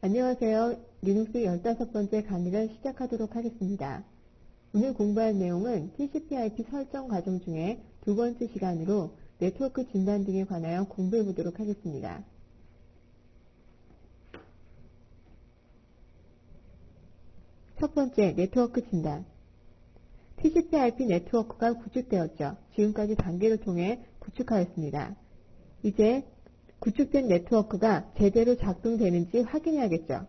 안녕하세요. 리눅스 15번째 강의를 시작하도록 하겠습니다. 오늘 공부할 내용은 TCP/IP 설정 과정 중에 두 번째 시간으로 네트워크 진단 등에 관하여 공부해 보도록 하겠습니다. 첫 번째, 네트워크 진단. TCP/IP 네트워크가 구축되었죠. 지금까지 단계를 통해 구축하였습니다. 이제 구축된 네트워크가 제대로 작동되는지 확인해야겠죠.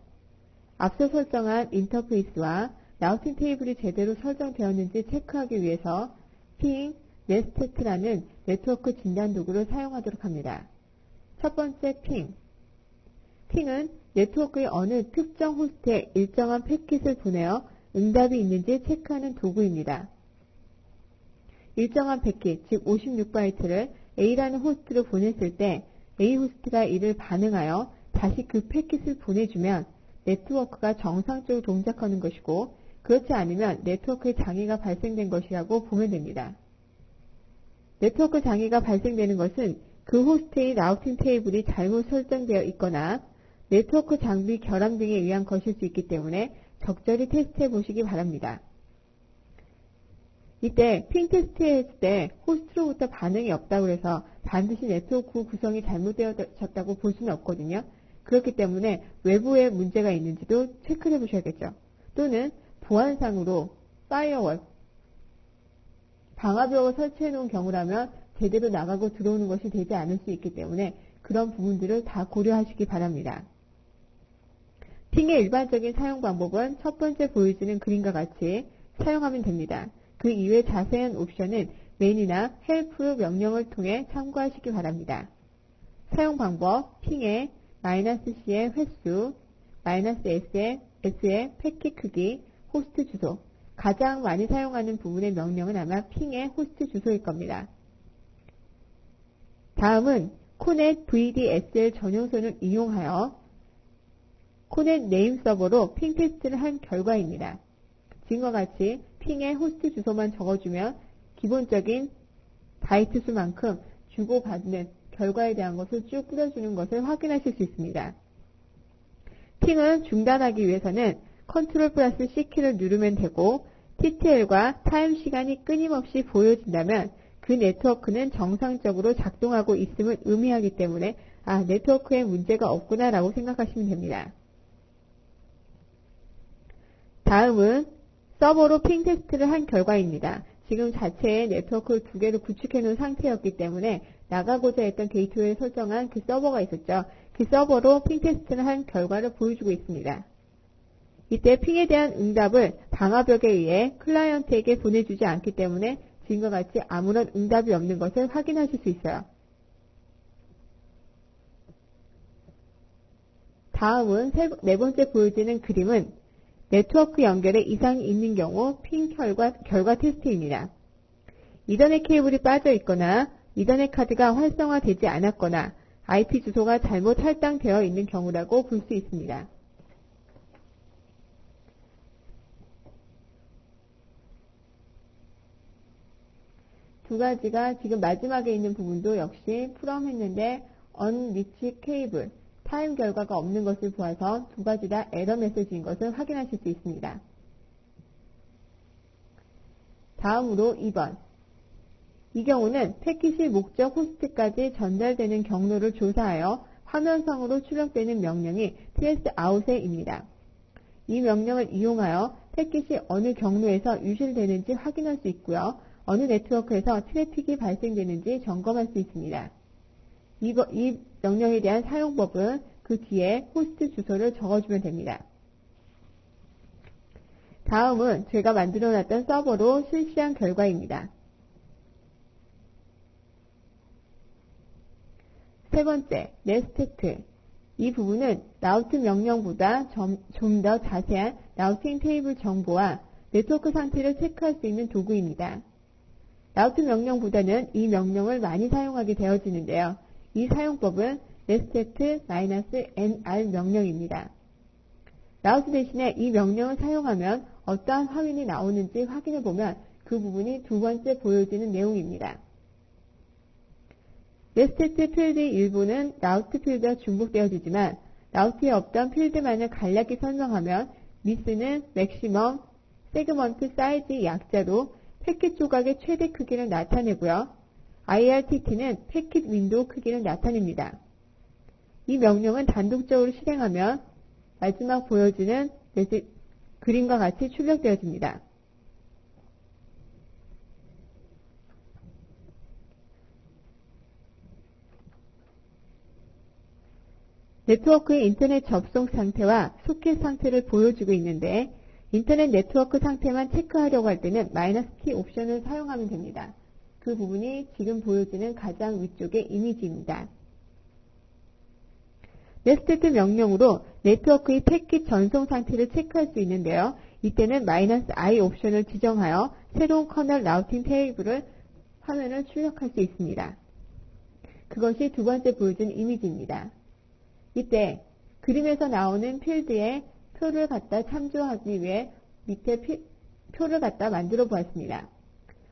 앞서 설정한 인터페이스와 라우팅 테이블이 제대로 설정되었는지 체크하기 위해서 핑, 네스테트라는 네트워크 진단 도구를 사용하도록 합니다. 첫 번째 핑. 핑은 네트워크의 어느 특정 호스트에 일정한 패킷을 보내어 응답이 있는지 체크하는 도구입니다. 일정한 패킷, 즉 56바이트를 A라는 호스트로 보냈을 때 A 호스트가 이를 반응하여 다시 그 패킷을 보내주면 네트워크가 정상적으로 동작하는 것이고 그렇지 않으면 네트워크에 장애가 발생된 것이라고 보면 됩니다. 네트워크 장애가 발생되는 것은 그 호스트의 라우팅 테이블이 잘못 설정되어 있거나 네트워크 장비 결함 등에 의한 것일 수 있기 때문에 적절히 테스트해 보시기 바랍니다. 이때 핑 테스트 했을 때 호스트로부터 반응이 없다고 해서 반드시 네트워크 구성이 잘못되어졌다고 볼 수는 없거든요. 그렇기 때문에 외부에 문제가 있는지도 체크해 보셔야겠죠. 또는 보안상으로 파이어월, 방화벽을 설치해 놓은 경우라면 제대로 나가고 들어오는 것이 되지 않을 수 있기 때문에 그런 부분들을 다 고려하시기 바랍니다. 핑의 일반적인 사용 방법은 첫 번째 보여지는 그림과 같이 사용하면 됩니다. 그 이외 자세한 옵션은 맨이나 헬프 명령을 통해 참고하시기 바랍니다. 사용 방법, 핑의 마이너스 C의 횟수, 마이너스 S의, S의 패킷 크기, 호스트 주소. 가장 많이 사용하는 부분의 명령은 아마 핑의 호스트 주소일 겁니다. 다음은 코넷 VDSL 전용선을 이용하여 코넷 네임 서버로 핑 테스트를 한 결과입니다. 지금과 같이 핑의 호스트 주소만 적어주면 기본적인 바이트 수만큼 주고받는 결과에 대한 것을 쭉 뿌려주는 것을 확인하실 수 있습니다. 핑을 중단하기 위해서는 컨트롤 플러스 C키를 누르면 되고 TTL과 타임 시간이 끊임없이 보여진다면 그 네트워크는 정상적으로 작동하고 있음을 의미하기 때문에 아 네트워크에 문제가 없구나라고 생각하시면 됩니다. 다음은 서버로 핑 테스트를 한 결과입니다. 지금 자체의 네트워크 두 개를 구축해 놓은 상태였기 때문에 나가고자 했던 게이트웨이를 설정한 그 서버가 있었죠. 그 서버로 핑 테스트를 한 결과를 보여주고 있습니다. 이때 핑에 대한 응답을 방화벽에 의해 클라이언트에게 보내주지 않기 때문에 지금과 같이 아무런 응답이 없는 것을 확인하실 수 있어요. 다음은 세, 네 번째 보여지는 그림은 네트워크 연결에 이상이 있는 경우 핑 결과, 결과 테스트입니다. 이더넷 케이블이 빠져 있거나 이더넷 카드가 활성화되지 않았거나 IP 주소가 잘못 할당되어 있는 경우라고 볼 수 있습니다. 두 가지가 지금 마지막에 있는 부분도 역시 프롬 했는데 언리치 케이블 타임 결과가 없는 것을 보아서 두 가지 다 에러 메시지인 것을 확인하실 수 있습니다. 다음으로 2번. 이 경우는 패킷이 목적 호스트까지 전달되는 경로를 조사하여 화면상으로 출력되는 명령이 tsout에입니다. 이 명령을 이용하여 패킷이 어느 경로에서 유실되는지 확인할 수 있고요. 어느 네트워크에서 트래픽이 발생되는지 점검할 수 있습니다. 이, 이 명령에 대한 사용법은 그 뒤에 호스트 주소를 적어주면 됩니다. 다음은 제가 만들어 놨던 서버로 실시한 결과입니다. 세 번째, 네스테트. 이 부분은 라우트 명령보다 좀 더 자세한 라우팅 테이블 정보와 네트워크 상태를 체크할 수 있는 도구입니다. 라우트 명령보다는 이 명령을 많이 사용하게 되어지는데요. 이 사용법은 reset-nr 명령입니다. 라우트 대신에 이 명령을 사용하면 어떠한 화면이 나오는지 확인해 보면 그 부분이 두 번째 보여지는 내용입니다. 레스테트 필드 일부는 라우트 필드와 중복되어지지만 라우트에 없던 필드만을 간략히 설명하면 미스는 맥시멈 세그먼트 사이즈의 약자로 패킷 조각의 최대 크기를 나타내고요. IRTT는 패킷 윈도우 크기를 나타냅니다. 이 명령은 단독적으로 실행하면 마지막 보여지는 그림과 같이 출력되어집니다. 네트워크의 인터넷 접속 상태와 소켓 상태를 보여주고 있는데 인터넷 네트워크 상태만 체크하려고 할 때는 마이너스 키 옵션을 사용하면 됩니다. 그 부분이 지금 보여지는 가장 위쪽의 이미지입니다. 네스테드 명령으로 네트워크의 패킷 전송 상태를 체크할 수 있는데요. 이때는 마이너스 i 옵션을 지정하여 새로운 커널 라우팅 테이블을 화면을 출력할 수 있습니다. 그것이 두 번째 보여준 이미지입니다. 이때 그림에서 나오는 필드에 표를 갖다 참조하기 위해 밑에 피, 표를 갖다 만들어 보았습니다.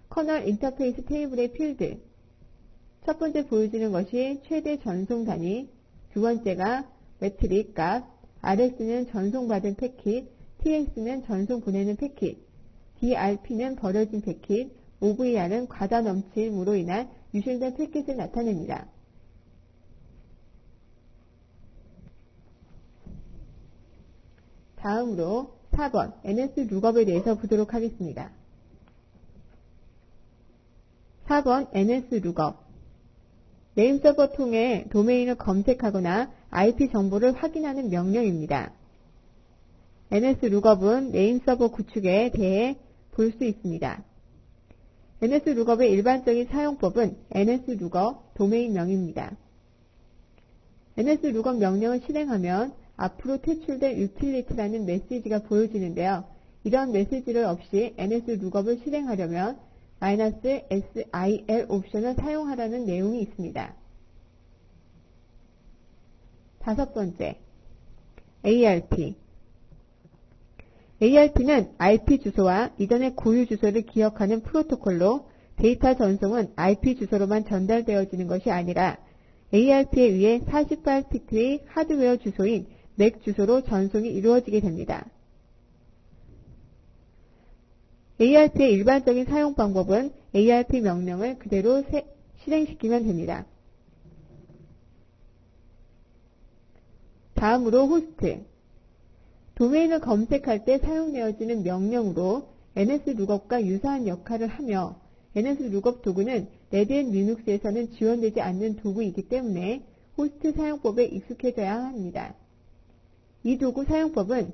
커널 인터페이스 테이블의 필드. 첫 번째 보여주는 것이 최대 전송 단위. 두 번째가 매트릭 값. RS는 전송받은 패킷. TX는 전송 보내는 패킷. DRP는 버려진 패킷. OVR은 과다 넘침으로 인한 유실된 패킷을 나타냅니다. 다음으로 4번. NS 룩업에 대해서 보도록 하겠습니다. 4번 NS 룩업 네임 서버 통해 도메인을 검색하거나 IP 정보를 확인하는 명령입니다. NS 룩업은 네임 서버 구축에 대해 볼 수 있습니다. NS 룩업의 일반적인 사용법은 NS 룩업 도메인명입니다. NS 룩업 명령을 실행하면 앞으로 퇴출될 유틸리티라는 메시지가 보여지는데요. 이런 메시지를 없이 NS 룩업을 실행하려면 -SIL 옵션을 사용하라는 내용이 있습니다. 다섯 번째, ART. ART는 IP 주소와 이전의 고유 주소를 기억하는 프로토콜로 데이터 전송은 IP 주소로만 전달되어지는 것이 아니라 ARP에 의해 48비트의 하드웨어 주소인 맥 주소로 전송이 이루어지게 됩니다. ARP의 일반적인 사용 방법은 ARP 명령을 그대로 실행시키면 됩니다. 다음으로 호스트. 도메인을 검색할 때 사용되어지는 명령으로 NSLookup과 유사한 역할을 하며 NSLookup 도구는 레드 앤 리눅스에서는 지원되지 않는 도구이기 때문에 호스트 사용법에 익숙해져야 합니다. 이 도구 사용법은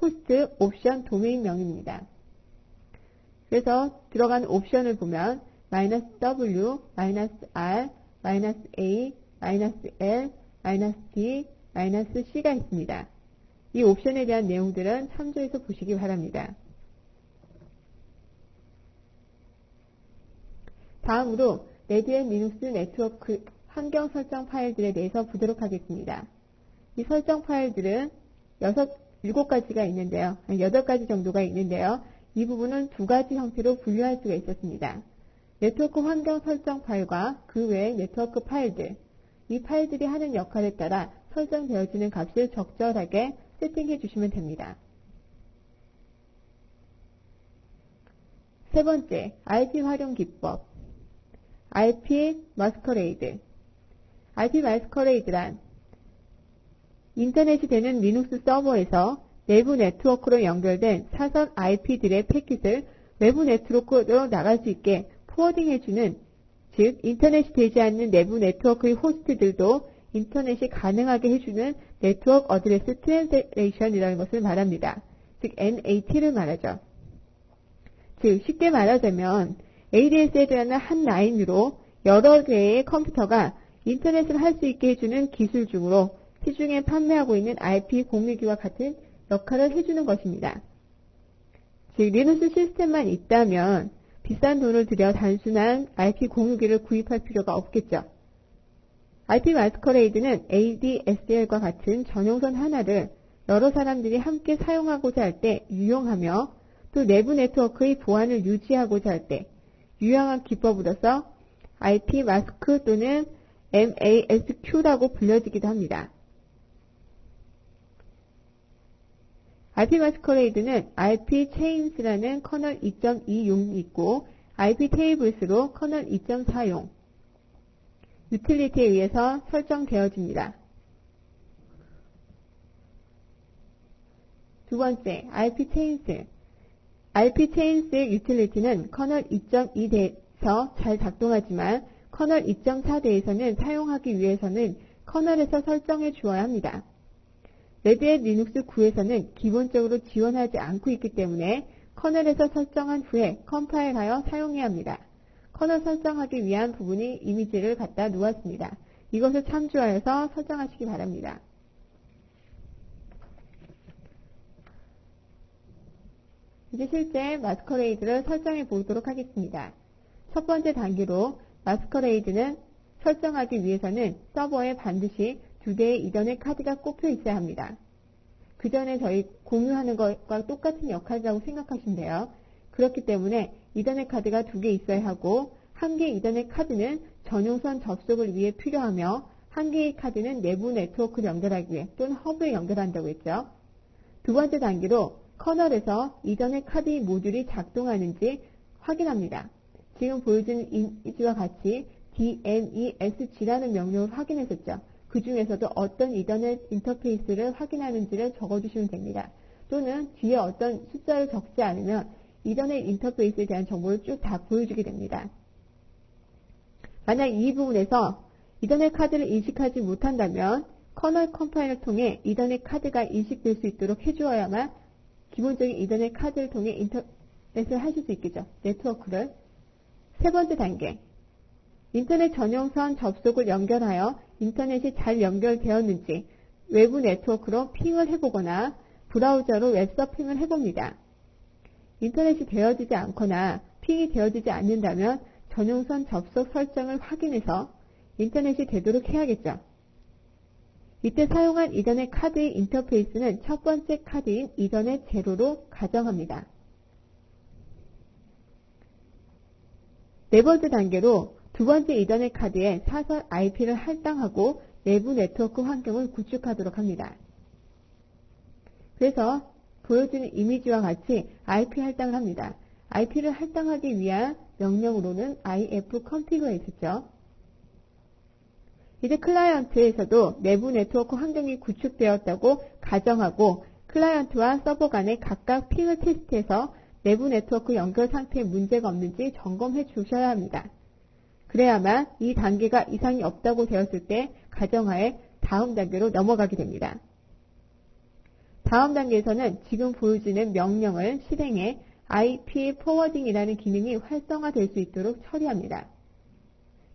호스트 옵션 도메인명입니다. 그래서 들어간 옵션을 보면 마이너스 W, 마이너스 R, 마이너스 A, 마이너스 L, 마이너스 D, 마이너스 C가 있습니다. 이 옵션에 대한 내용들은 참조해서 보시기 바랍니다. 다음으로 레드앤 리눅스 네트워크 환경 설정 파일들에 대해서 보도록 하겠습니다. 이 설정 파일들은 6, 7가지가 있는데요. 8가지 정도가 있는데요. 이 부분은 두 가지 형태로 분류할 수가 있었습니다. 네트워크 환경 설정 파일과 그 외의 네트워크 파일들. 이 파일들이 하는 역할에 따라 설정되어지는 값을 적절하게 세팅해 주시면 됩니다. 세 번째, IP 활용 기법. IP 마스커레이드. IP 마스커레이드란 인터넷이 되는 리눅스 서버에서 내부 네트워크로 연결된 사선 IP들의 패킷을 외부 네트워크로 나갈 수 있게 포워딩해주는 즉 인터넷이 되지 않는 내부 네트워크의 호스트들도 인터넷이 가능하게 해주는 네트워크 어드레스 트랜스레이션이라는 것을 말합니다. 즉 NAT를 말하죠. 즉 쉽게 말하자면 ADSL이라는 한 라인으로 여러 개의 컴퓨터가 인터넷을 할 수 있게 해주는 기술 중으로 시중에 판매하고 있는 IP 공유기와 같은 역할을 해주는 것입니다. 즉 리눅스 시스템만 있다면 비싼 돈을 들여 단순한 IP 공유기를 구입할 필요가 없겠죠. IP 마스커레이드는 ADSL과 같은 전용선 하나를 여러 사람들이 함께 사용하고자 할 때 유용하며 또 내부 네트워크의 보안을 유지하고자 할 때 유용한 기법으로서 IP 마스크 또는 MASQ라고 불려지기도 합니다. IP 마스커레이드는 IP chains라는 커널 2.2용이 있고 IP tables로 커널 2.4용 유틸리티에 의해서 설정되어집니다. 두 번째, IP chains. IP chains의 유틸리티는 커널 2.2대에서 잘 작동하지만 커널 2.4대에서는 사용하기 위해서는 커널에서 설정해 주어야 합니다. 레드햇 리눅스 9에서는 기본적으로 지원하지 않고 있기 때문에 커널에서 설정한 후에 컴파일하여 사용해야 합니다. 커널 설정하기 위한 부분이 이미지를 갖다 놓았습니다. 이것을 참조하여서 설정하시기 바랍니다. 이제 실제 마스커레이드를 설정해 보도록 하겠습니다. 첫 번째 단계로 마스커레이드는 설정하기 위해서는 서버에 반드시 두 개의 이더넷 카드가 꼽혀 있어야 합니다. 그 전에 저희 공유하는 것과 똑같은 역할이라고 생각하시면 돼요. 그렇기 때문에 이더넷 카드가 두 개 있어야 하고 한 개의 이더넷 카드는 전용선 접속을 위해 필요하며 한 개의 카드는 내부 네트워크를 연결하기 위해 또는 허브에 연결한다고 했죠. 두 번째 단계로 커널에서 이전의 카드 모듈이 작동하는지 확인합니다. 지금 보여준 이미지와 같이 DMESG라는 명령을 확인했었죠. 그 중에서도 어떤 이더넷 인터페이스를 확인하는지를 적어주시면 됩니다. 또는 뒤에 어떤 숫자를 적지 않으면 이더넷 인터페이스에 대한 정보를 쭉 다 보여주게 됩니다. 만약 이 부분에서 이더넷 카드를 인식하지 못한다면 커널 컴파일을 통해 이더넷 카드가 인식될 수 있도록 해주어야만 기본적인 이더넷 카드를 통해 인터넷을 하실 수 있겠죠. 네트워크를. 세 번째 단계. 인터넷 전용선 접속을 연결하여 인터넷이 잘 연결되었는지 외부 네트워크로 핑을 해보거나 브라우저로 웹서핑을 해봅니다. 인터넷이 되어지지 않거나 핑이 되어지지 않는다면 전용선 접속 설정을 확인해서 인터넷이 되도록 해야겠죠. 이때 사용한 이더넷 카드의 인터페이스는 첫 번째 카드인 이더넷 제로로 가정합니다. 네 번째 단계로 두 번째 이더넷 카드에 사설 IP를 할당하고 내부 네트워크 환경을 구축하도록 합니다. 그래서 보여주는 이미지와 같이 IP 할당을 합니다. IP를 할당하기 위한 명령으로는 ifconfig가 있었죠. 이제 클라이언트에서도 내부 네트워크 환경이 구축되었다고 가정하고 클라이언트와 서버 간에 각각 핑을 테스트해서 내부 네트워크 연결 상태에 문제가 없는지 점검해 주셔야 합니다. 그래야만 이 단계가 이상이 없다고 되었을 때 가정하에 다음 단계로 넘어가게 됩니다. 다음 단계에서는 지금 보여주는 명령을 실행해 IP 포워딩이라는 기능이 활성화될 수 있도록 처리합니다.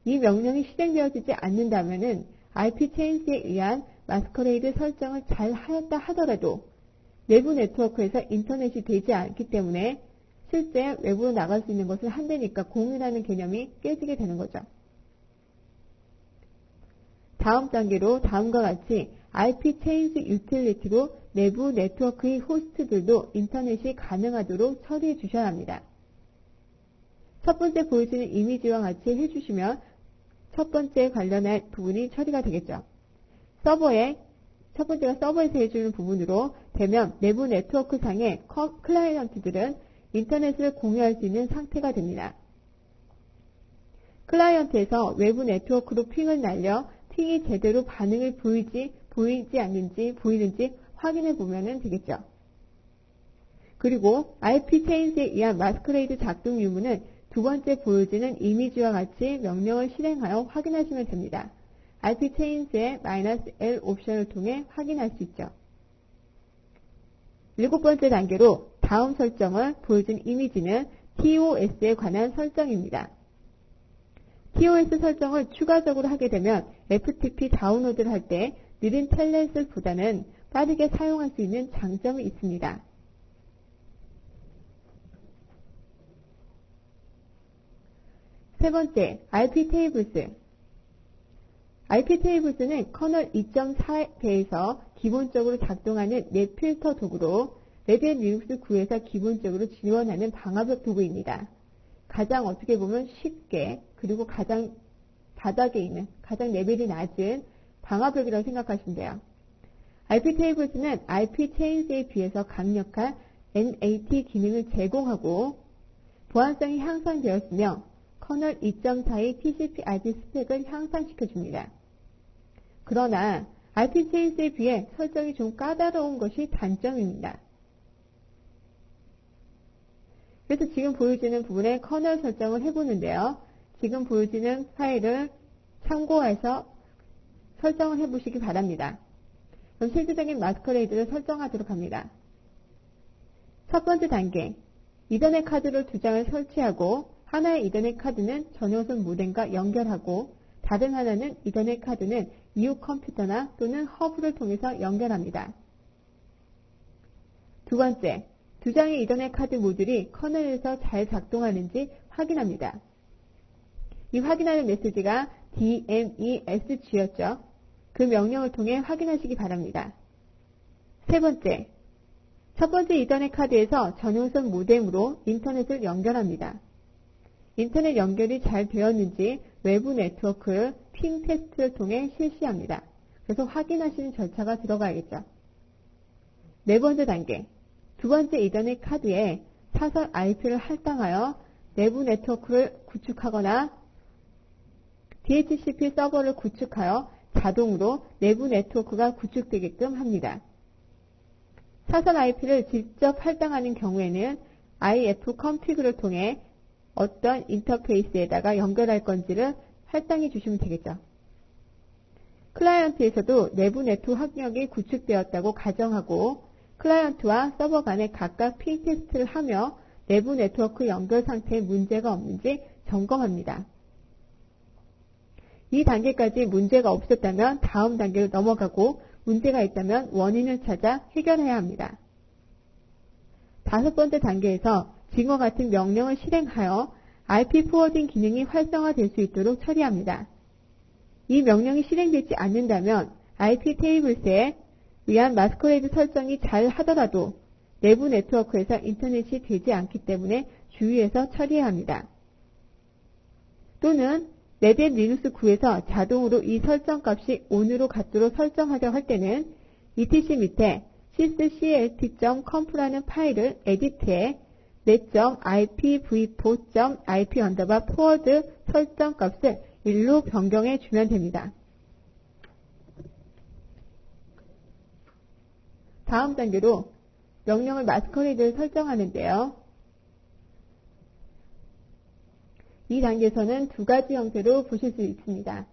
이 명령이 실행되어지지 않는다면 IP 체인지에 의한 마스커레이드 설정을 잘 하였다 하더라도 내부 네트워크에서 인터넷이 되지 않기 때문에 실제 외부로 나갈 수 있는 것을 한대니까 공유라는 개념이 깨지게 되는 거죠. 다음 단계로 다음과 같이 IP 체인지 유틸리티로 내부 네트워크의 호스트들도 인터넷이 가능하도록 처리해 주셔야 합니다. 첫 번째 보여주는 이미지와 같이 해주시면 첫 번째 관련한 부분이 처리가 되겠죠. 서버에 첫 번째가 서버에서 해주는 부분으로 되면 내부 네트워크 상의 클라이언트들은 인터넷을 공유할 수 있는 상태가 됩니다. 클라이언트에서 외부 네트워크로 핑을 날려 핑이 제대로 반응을 보이지 보이지 않는지 보이는지 확인해 보면 되겠죠. 그리고 IP 체인지에 의한 마스크레이드 작동 유무는 두 번째 보여지는 이미지와 같이 명령을 실행하여 확인하시면 됩니다. RP 체인지의 "-l 옵션을 통해 확인할 수 있죠. 일곱 번째 단계로 다음 설정을 보여준 이미지는 TOS에 관한 설정입니다. TOS 설정을 추가적으로 하게 되면 FTP 다운로드를 할 때 느린 텔넷을보다는 빠르게 사용할 수 있는 장점이 있습니다. 세 번째, IP 테이블스. IP 테이블스는 커널 2.4배에서 기본적으로 작동하는 넷 필터 도구로 레드앤 리눅스 9에서 기본적으로 지원하는 방화벽 도구입니다. 가장 어떻게 보면 쉽게 그리고 가장 바닥에 있는 가장 레벨이 낮은 방화벽이라고 생각하시면 돼요. IP 테이블스는 IP 체인스에 비해서 강력한 NAT 기능을 제공하고 보안성이 향상되었으며 커널 2.4의 TCP/IP 스펙을 향상시켜줍니다. 그러나 IP 체인스에 비해 설정이 좀 까다로운 것이 단점입니다. 그래서 지금 보여지는 부분에 커널 설정을 해보는데요. 지금 보여지는 파일을 참고해서 설정을 해보시기 바랍니다. 그럼 실질적인 마스커레이드를 설정하도록 합니다. 첫 번째 단계, 이더넷 카드를 두 장을 설치하고 하나의 이더넷 카드는 전용선 모뎀과 연결하고 다른 하나는 이더넷 카드는 이웃 컴퓨터나 또는 허브를 통해서 연결합니다. 두 번째, 두 장의 이더넷 카드 모듈이 커널에서 잘 작동하는지 확인합니다. 이 확인하는 메시지가 DMESG였죠. 그 명령을 통해 확인하시기 바랍니다. 세 번째, 첫 번째 이더넷 카드에서 전용선 모뎀으로 인터넷을 연결합니다. 인터넷 연결이 잘 되었는지 외부 네트워크를 핑 테스트를 통해 실시합니다. 그래서 확인하시는 절차가 들어가야겠죠. 네 번째 단계, 두 번째 이더넷 카드에 사설 IP를 할당하여 내부 네트워크를 구축하거나 DHCP 서버를 구축하여 자동으로 내부 네트워크가 구축되게끔 합니다. 사설 IP를 직접 할당하는 경우에는 IF 컴피그를 통해 어떤 인터페이스에다가 연결할 건지를 할당해 주시면 되겠죠. 클라이언트에서도 내부 네트워크 학력이 구축되었다고 가정하고 클라이언트와 서버 간에 각각 핑 테스트를 하며 내부 네트워크 연결 상태에 문제가 없는지 점검합니다. 이 단계까지 문제가 없었다면 다음 단계로 넘어가고 문제가 있다면 원인을 찾아 해결해야 합니다. 다섯 번째 단계에서 지금과 같은 명령을 실행하여 IP 포워딩 기능이 활성화될 수 있도록 처리합니다. 이 명령이 실행되지 않는다면 IP 테이블스에 위한 마스커레이드 설정이 잘 하더라도 내부 네트워크에서 인터넷이 되지 않기 때문에 주의해서 처리해야 합니다. 또는 레덴 리눅스 9에서 자동으로 이 설정 값이 ON으로 갖도록 설정하려 할 때는 ETC 밑에 sysclt.comp라는 파일을 에디트해 net.ipv4.ip 언더바 포워드 설정 값을 1로 변경해 주면 됩니다. 다음 단계로 명령을 마스커레이드를 설정하는데요. 이 단계에서는 두 가지 형태로 보실 수 있습니다.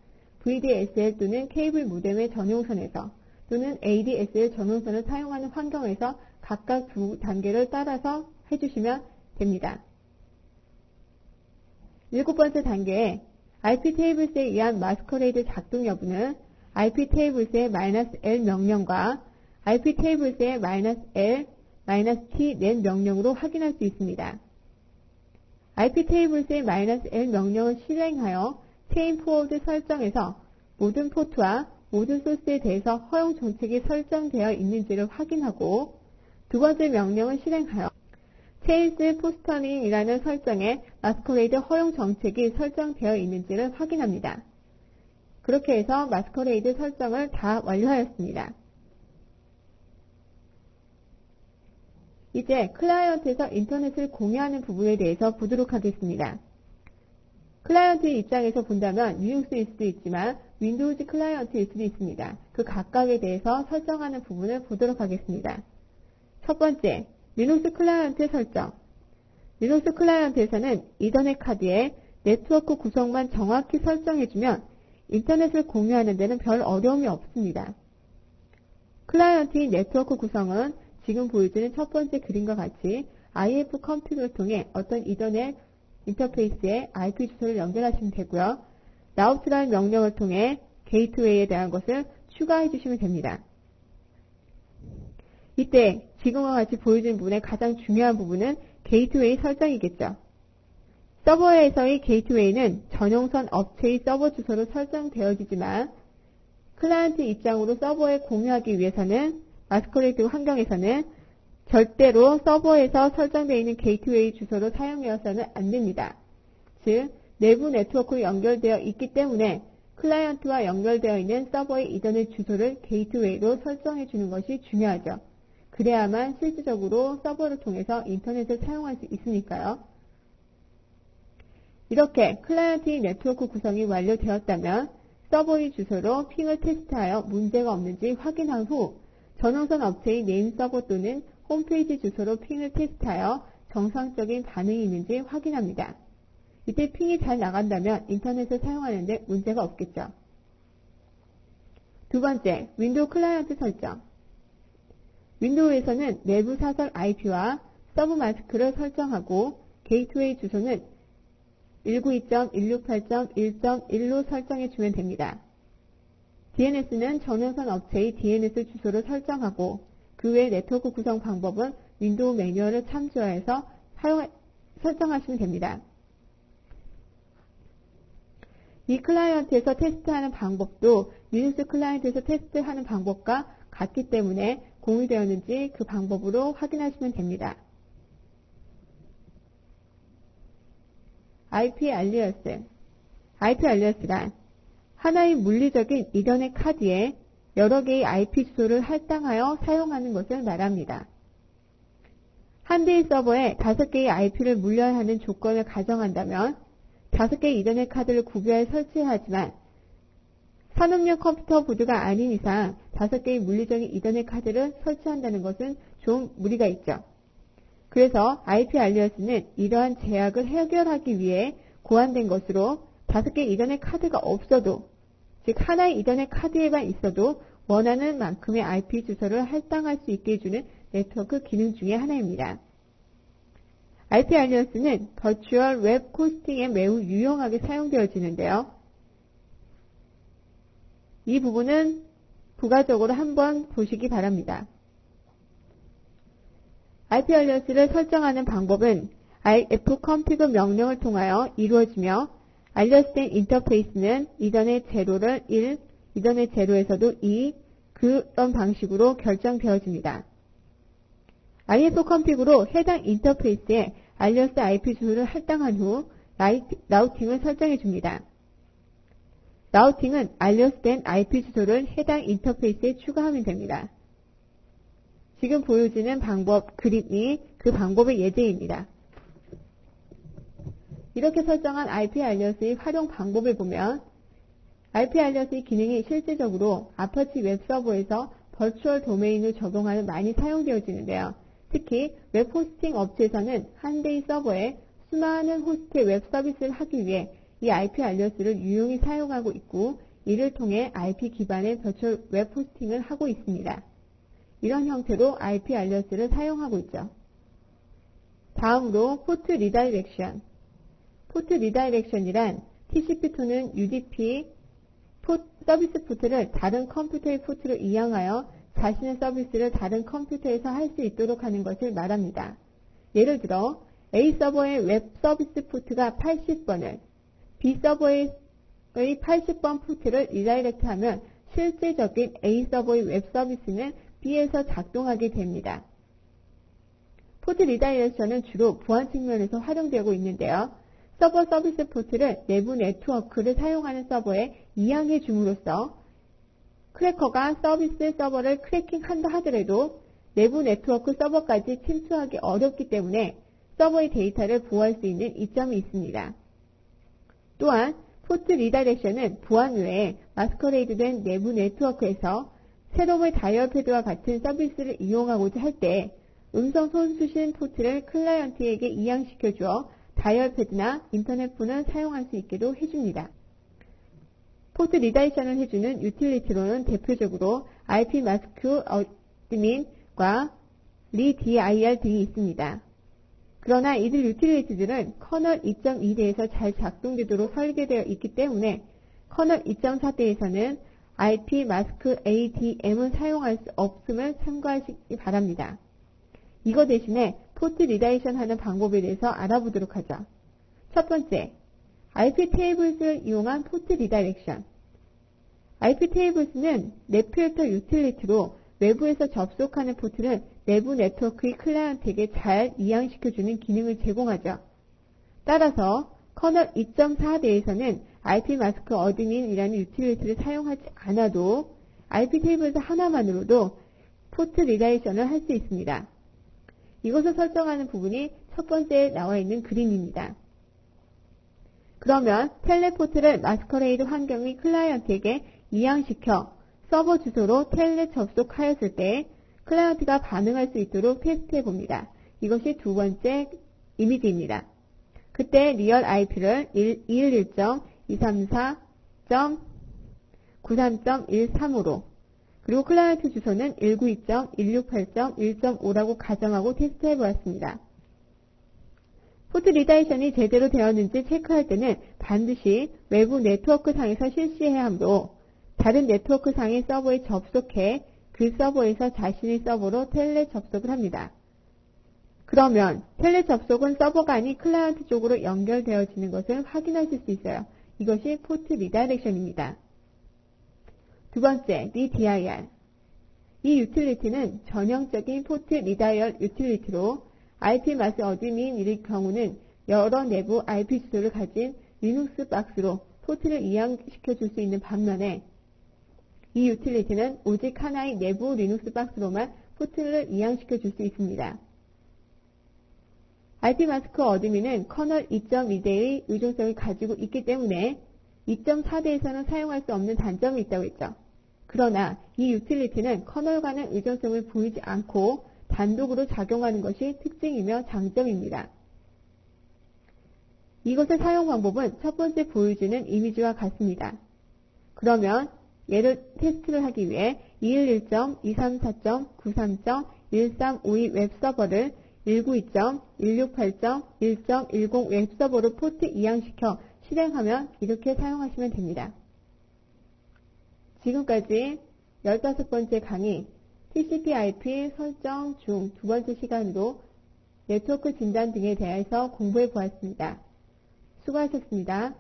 VDSL 또는 케이블 모뎀의 전용선에서 또는 ADSL 전용선을 사용하는 환경에서 각각 두 단계를 따라서 해주시면 됩니다. 일곱 번째 단계에 IP 테이블스에 의한 마스커레이드 작동 여부는 IP 테이블스의 "-l 명령과 IP 테이블스의 "-l", "-t" 낸 명령으로 확인할 수 있습니다. IP 테이블스의 "-l" 명령을 실행하여 체인 포워드 설정에서 모든 포트와 모든 소스에 대해서 허용 정책이 설정되어 있는지를 확인하고 두 번째 명령을 실행하여 체인스 포스터닝이라는 설정에 마스코레이드 허용 정책이 설정되어 있는지를 확인합니다. 그렇게 해서 마스코레이드 설정을 다 완료하였습니다. 이제 클라이언트에서 인터넷을 공유하는 부분에 대해서 보도록 하겠습니다. 클라이언트 입장에서 본다면 리눅스일 수도 있지만 윈도우즈 클라이언트일 수도 있습니다. 그 각각에 대해서 설정하는 부분을 보도록 하겠습니다. 첫 번째, 리눅스 클라이언트 설정. 리눅스 클라이언트에서는 이더넷 카드에 네트워크 구성만 정확히 설정해주면 인터넷을 공유하는 데는 별 어려움이 없습니다. 클라이언트의 네트워크 구성은 지금 보여지는 첫 번째 그림과 같이 IF 컴퓨터를 통해 어떤 이더넷 인터페이스에 IP 주소를 연결하시면 되고요. 라우트라는 명령을 통해 게이트웨이에 대한 것을 추가해 주시면 됩니다. 이때 지금과 같이 보여진 부분의 가장 중요한 부분은 게이트웨이 설정이겠죠. 서버에서의 게이트웨이는 전용선 업체의 서버 주소로 설정되어지지만 클라이언트 입장으로 서버에 공유하기 위해서는 마스코레이드 환경에서는 절대로 서버에서 설정되어 있는 게이트웨이 주소로 사용되어서는 안 됩니다. 즉, 내부 네트워크로 연결되어 있기 때문에 클라이언트와 연결되어 있는 서버의 이더넷 주소를 게이트웨이로 설정해 주는 것이 중요하죠. 그래야만 실질적으로 서버를 통해서 인터넷을 사용할 수 있으니까요. 이렇게 클라이언트의 네트워크 구성이 완료되었다면 서버의 주소로 핑을 테스트하여 문제가 없는지 확인한 후 전원선 업체의 네임 서버 또는 홈페이지 주소로 핑을 테스트하여 정상적인 반응이 있는지 확인합니다. 이때 핑이 잘 나간다면 인터넷을 사용하는데 문제가 없겠죠. 두 번째, 윈도우 클라이언트 설정. 윈도우에서는 내부 사설 IP와 서브 마스크를 설정하고 게이트웨이 주소는 192.168.1.1로 설정해 주면 됩니다. DNS는 전용선 업체의 DNS 주소를 설정하고 그 외 네트워크 구성 방법은 윈도우 매뉴얼을 참조해서 사용, 설정하시면 됩니다. 이 클라이언트에서 테스트하는 방법도 리눅스 클라이언트에서 테스트하는 방법과 같기 때문에 공유되었는지 그 방법으로 확인하시면 됩니다. IP 알리어스 IP 알리어스란 하나의 물리적인 이더넷 카드에 여러 개의 IP 주소를 할당하여 사용하는 것을 말합니다. 한 대의 서버에 다섯 개의 IP를 물려야 하는 조건을 가정한다면 다섯 개의 이더넷 카드를 구별해 설치해야 하지만 산업용 컴퓨터 보드가 아닌 이상 다섯 개의 물리적인 이더넷 카드를 설치한다는 것은 좀 무리가 있죠. 그래서 IP 알리어스는 이러한 제약을 해결하기 위해 고안된 것으로 다섯 개의 이더넷 카드가 없어도 즉 하나의 이더넷 카드에만 있어도 원하는 만큼의 IP 주소를 할당할 수 있게 해주는 네트워크 기능 중의 하나입니다. IP 알리어스는 버추얼 웹 코스팅에 매우 유용하게 사용되어지는데요. 이 부분은 부가적으로 한번 보시기 바랍니다. IP 알리어스를 설정하는 방법은 ifconfig 명령을 통하여 이루어지며 알리어스된 인터페이스는 이더넷 제로를 1, 이더넷 제로에서도 2, 그런 방식으로 결정되어집니다. ifconfig으로 해당 인터페이스에 알리어스 IP 주소를 할당한 후 라우팅을 설정해 줍니다. 라우팅은 알리어스된 IP 주소를 해당 인터페이스에 추가하면 됩니다. 지금 보여지는 방법 그림이 그 방법의 예제입니다. 이렇게 설정한 IP 알리어스의 활용 방법을 보면 IP 알리어스의 기능이 실질적으로 아파치 웹 서버에서 버추얼 도메인을 적용하는 많이 사용되어지는데요. 특히 웹 호스팅 업체에서는 한 대의 서버에 수많은 호스트의 웹 서비스를 하기 위해 이 IP 알리어스를 유용히 사용하고 있고 이를 통해 IP 기반의 버추얼 웹 호스팅을 하고 있습니다. 이런 형태로 IP 알리어스를 사용하고 있죠. 다음으로 포트 리다이렉션. 포트 리다이렉션이란 TCP2는 UDP 포, 서비스 포트를 다른 컴퓨터의 포트로 이양하여 자신의 서비스를 다른 컴퓨터에서 할 수 있도록 하는 것을 말합니다. 예를 들어 A 서버의 웹 서비스 포트가 80번을 B 서버의 80번 포트를 리다이렉트 하면 실제적인 A 서버의 웹 서비스는 B에서 작동하게 됩니다. 포트 리다이렉션은 주로 보안 측면에서 활용되고 있는데요. 서버 서비스 포트를 내부 네트워크를 사용하는 서버에 이양해 줌으로써 크래커가 서비스 서버를 크래킹한다 하더라도 내부 네트워크 서버까지 침투하기 어렵기 때문에 서버의 데이터를 보호할 수 있는 이점이 있습니다. 또한 포트 리다렉션은 보안 외에 마스커레이드된 내부 네트워크에서 새로운 다이얼 패드와 같은 서비스를 이용하고자 할 때 음성 손수신 포트를 클라이언트에게 이양시켜 주어 다이얼 패드나 인터넷폰을 사용할 수 있게도 해줍니다. 포트 리다이션을 해주는 유틸리티로는 대표적으로 IP 마스크 어드민과 리DIR 등이 있습니다. 그러나 이들 유틸리티들은 커널 2.2대에서 잘 작동되도록 설계되어 있기 때문에 커널 2.4대에서는 IP 마스크 ADM은 사용할 수 없음을 참고하시기 바랍니다. 이거 대신에 포트 리다이션 하는 방법에 대해서 알아보도록 하죠. 첫 번째, IP 테이블스를 이용한 포트 리다이렉션. IP 테이블스는 넷필터 유틸리티로 외부에서 접속하는 포트를 내부 네트워크의 클라이언트에게 잘 이양시켜주는 기능을 제공하죠. 따라서 커널 2.4대에서는 IP 마스크 어드민이라는 유틸리티를 사용하지 않아도 IP 테이블에서 하나만으로도 포트 리다이션을 할 수 있습니다. 이것을 설정하는 부분이 첫 번째에 나와 있는 그림입니다. 그러면 텔레포트를 마스커레이드 환경 및 클라이언트에게 이양시켜 서버 주소로 텔레 접속하였을 때 클라이언트가 반응할 수 있도록 테스트해 봅니다. 이것이 두 번째 이미지입니다. 그때 리얼 IP를 211.234.93.13으로 그리고 클라이언트 주소는 192.168.1.5라고 가정하고 테스트해 보았습니다. 포트 리다이션이 제대로 되었는지 체크할 때는 반드시 외부 네트워크 상에서 실시해야 하므로 다른 네트워크 상의 서버에 접속해 그 서버에서 자신의 서버로 텔레 접속을 합니다. 그러면 텔레 접속은 서버가 아닌 클라이언트 쪽으로 연결되어지는 것을 확인하실 수 있어요. 이것이 포트 리다이렉션입니다. 두 번째, 리DIR. 이 유틸리티는 전형적인 포트 리다이얼 유틸리티로 IP 마스 어드민일 경우는 여러 내부 IP 주소를 가진 리눅스 박스로 포트를 이양시켜 줄 수 있는 반면에 이 유틸리티는 오직 하나의 내부 리눅스 박스로만 포트를 이양시켜 줄 수 있습니다. IP 마스크 어드민은 커널 2.2대의 의존성을 가지고 있기 때문에 2.4대에서는 사용할 수 없는 단점이 있다고 했죠. 그러나 이 유틸리티는 커널과는 의존성을 보이지 않고 단독으로 작용하는 것이 특징이며 장점입니다. 이것의 사용 방법은 첫 번째 보여주는 이미지와 같습니다. 그러면 얘를 테스트를 하기 위해 211.234.93.1352 웹서버를 192.168.1.10 웹서버로 포트 이양시켜 실행하면 이렇게 사용하시면 됩니다. 지금까지 15번째 강의 TCP/IP 설정 중 두 번째 시간으로 네트워크 진단 등에 대해서 공부해 보았습니다. 수고하셨습니다.